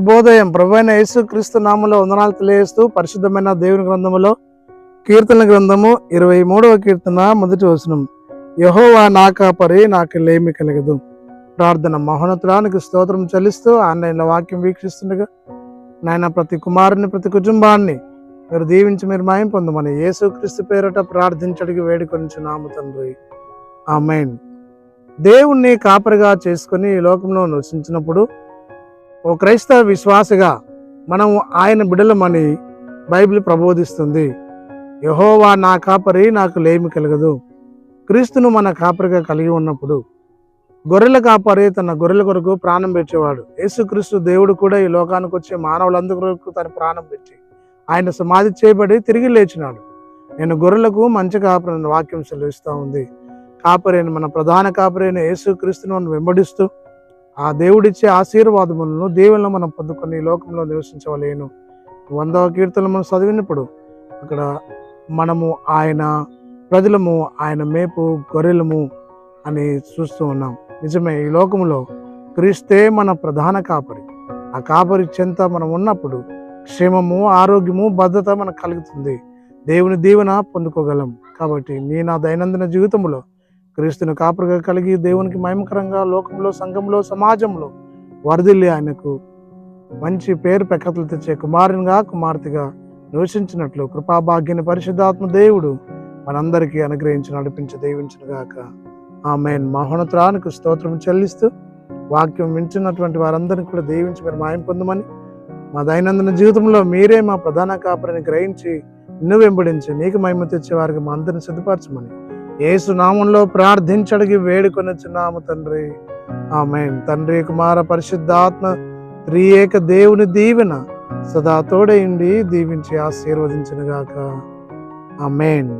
శుభోదయం. ప్రభు యేసుక్రీస్తు నామలో నామంలో వందనాలు తెలియజేస్తూ పరిశుద్ధమైన దేవుని గ్రంథములో కీర్తన గ్రంథము ఇరవై మూడవ కీర్తన మొదటి వచనం. యహోవా నా కాపరి నాకు లేమి కలగదు. ప్రార్థన మహోన్నతుడానికి స్తోత్రం చెల్లిస్తూ ఆన్లైన్లో వాక్యం వీక్షిస్తుండగా నాయన ప్రతి కుమారుని ప్రతి కుటుంబాన్ని మీరు దీవించి మీరు మాయం పొందమని యేసుక్రీస్తు పేరట ప్రార్థించడికి వేడుకొని నామ తండ్రి. ఆమెన్. దేవుణ్ణి కాపరిగా చేసుకొని ఈ లోకంలో నివసించినప్పుడు ఓ క్రైస్తవ విశ్వాసగా మనము ఆయన బిడలమని బైబిల్ ప్రబోధిస్తుంది. యహోవా నా కాపరి నాకు లేమి కలగదు. క్రీస్తును మన కాపరిగా కలిగి ఉన్నప్పుడు గొర్రెల కాపరి తన గొర్రెల కొరకు ప్రాణం పెట్టేవాడు. యేసుక్రీస్తు దేవుడు కూడా ఈ లోకానికి వచ్చే మానవులందరి కొరకు తన ప్రాణం పెట్టి ఆయన సమాధి చేయబడి తిరిగి లేచినాడు. నేను గొర్రెలకు మంచి కాపరి వాక్యం సెలవిస్తూ ఉంది. కాపరి మన ప్రధాన కాపరి అయిన యేసుక్రీస్తును వెంబడిస్తూ ఆ దేవుడిచ్చే ఆశీర్వాదములను దేవులను మనం పొందుకొని లోకంలో నివసించవలేను. వందవ కీర్తనలు మనం చదివినప్పుడు అక్కడ మనము ఆయన ప్రజలము ఆయన మేపు గొర్రెలము అని చూస్తూ ఉన్నాం. నిజమే ఈ లోకములో క్రీస్తే మన ప్రధాన కాపరి. ఆ కాపరి చెంత మనం ఉన్నప్పుడు క్షేమము ఆరోగ్యము భద్రత మనకు కలుగుతుంది. దేవుని దీవెన పొందుకోగలం. కాబట్టి నేను నా దైనందిన జీవితంలో క్రీస్తుని కాపురుగా కలిగి దేవునికి మహిమకరంగా లోకంలో సంఘంలో సమాజంలో వరదిల్లి ఆయనకు మంచి పేరు ప్రఖ్యాతులు తెచ్చే కుమారునిగా కుమార్తెగా నివసించినట్లు కృపాభాగ్యని పరిశుద్ధాత్మ దేవుడు మనందరికీ అనుగ్రహించి నడిపించి దీవించిన గాక ఆమె మహోన్నతురానికి స్తోత్రం చెల్లిస్తూ వాక్యం వింటున్నటువంటి వారందరినీ కూడా దీవించి మీరు మాయం పొందమని మా దైనందిన జీవితంలో మీరే మా ప్రధాన కాపరిని గ్రహించి నిన్ను వెంబడించి నీకు మహిమ తెచ్చే వారికి మా అందరిని సిద్ధపరచమని యేసు నామంలో వేడుకొనిచున్నాము తండ్రి. ఆమె తండ్రి కుమార పరిశుద్ధాత్మ త్రియేక దేవుని దీవెన సదా తోడైండి దీవించి ఆశీర్వదించిన గాక ఆమెన్.